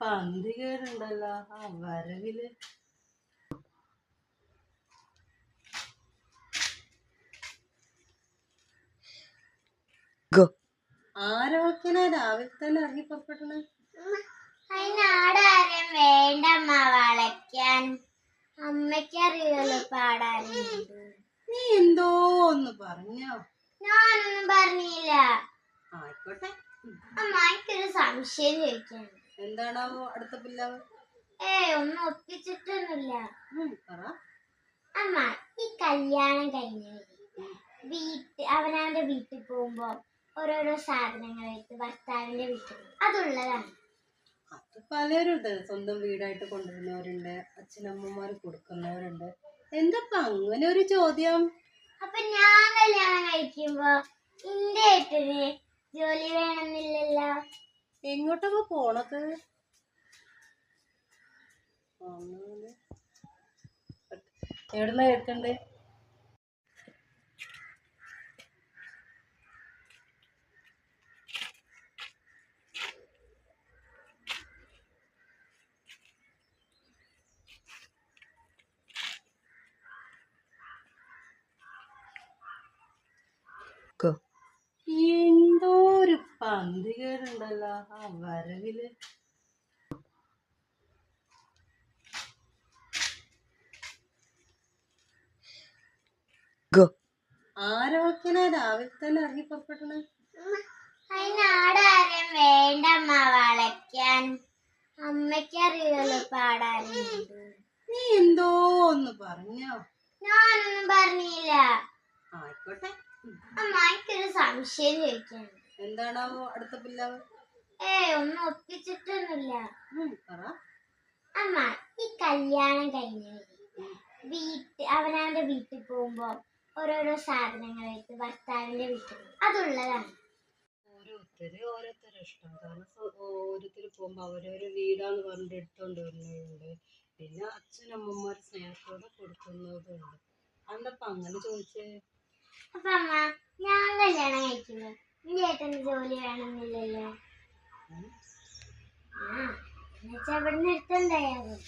പന്തി കേടുണ്ടല്ലോ ആ വരവിൽ. ആരോഗ്യന രാവിലെ തന്നെ ഇറങ്ങി പുറപ്പെട്ടണ അതിനാടാരും വേണ്ടമ്മ വളയ്ക്കാൻ. അമ്മയ്ക്ക് അറിയുമല്ലോ പാടാനുണ്ട് നീ എന്തോ ഒന്ന് പറഞ്ഞോ. ഞാനൊന്നും പറഞ്ഞില്ല. ആയിക്കോട്ടെ. ഉം. അമ്മ എനിക്കൊരു സംശയം ചോദിക്കാണ്. എന്താണോ അടുത്ത പിള്ളേ ഏ ഒന്നും ഒപ്പിച്ചിട്ടൊന്നുമില്ല. അമ്മ ഈ കല്യാണം കഴിഞ്ഞ് വീട്ട് അവനവന്റെ വീട്ടിൽ പോകുമ്പോ ഓരോരോ സാധനങ്ങൾ എടുത്ത് ഭർത്താവിന്റെ വീട്ടിൽ അതുള്ളതാണ്. അത് പലരുണ്ട്. സ്വന്തം വീടായിട്ട് കൊണ്ടുവരുന്നവരുണ്ട്. അച്ഛനമ്മമാർ കൊടുക്കുന്നവരുണ്ട്. എന്തപ്പ അങ്ങനെ ഒരു ചോദ്യം? അപ്പൊ ഞാൻ കല്യാണം കഴിക്കുമ്പോ എന്റെ ഏട്ടന് ജോലി വേണമെന്നില്ലല്ലോ. എങ്ങോട്ടൊക്കെ പോണത്. എവിടുന്നാ കേൾക്കണ്ടേ എന്തോ ഒരു പന്തി കേടുണ്ടല്ലോ ആ വരവിൽ ആരോക്കിനാ രാവിലെ തന്നെ ഇറങ്ങി പുറപ്പെട്ടണ അതിനാടാരും വേണ്ടമ്മ വളയ്ക്കാൻ. അമ്മയ്ക്ക് അറിയുമല്ലോ പാടാനുണ്ട് നീ എന്തോ ഒന്ന് പറഞ്ഞോ. ഞാനൊന്നും പറഞ്ഞില്ല. ആയിക്കോട്ടെ. അമ്മയ്ക്കൊരു സംശയം ചോദിക്കാനുണ്ട്. എന്താണാവോ അടുത്ത പില്ലാവ്? ഏ ഒന്നും ഒപ്പിച്ചിട്ടൊന്നുമില്ല. പറ. അമ്മ ഈ കല്യാണം കഴിഞ്ഞവര് വീട്ട് അവനവന്റെ വീട്ടിൽ പോകുമ്പോ ഓരോരോ സാധനങ്ങൾ എടുത്ത് ഭർത്താവിന്റെ വീട്ടിൽ അതുള്ളതാണ്. ഓരോരുത്തര് ഓരോരുത്തരുടെ ഇഷ്ടം. കാരണം ഓരോരുത്തർ ഓരോരുത്തര് പോകുമ്പോ അവരൊരു വീടാന്ന് പറഞ്ഞിട്ട് എടുത്തോണ്ട് വരുന്നവരുണ്ട്. പിന്നെ അച്ഛനമ്മമാർ സ്നേഹത്തോടെ കൊടുക്കുന്നതുണ്ട് അന്തപ്പ അങ്ങനെ ചോദിച്ചേ? അപ്പൊ അമ്മ ഞാൻ കല്യാണം കഴിക്കുന്നു ജോലി വേണമെന്നില്ലല്ലോ. എന്നുവെച്ചാ ഇവിടെ നിർത്തണ്ടായാലും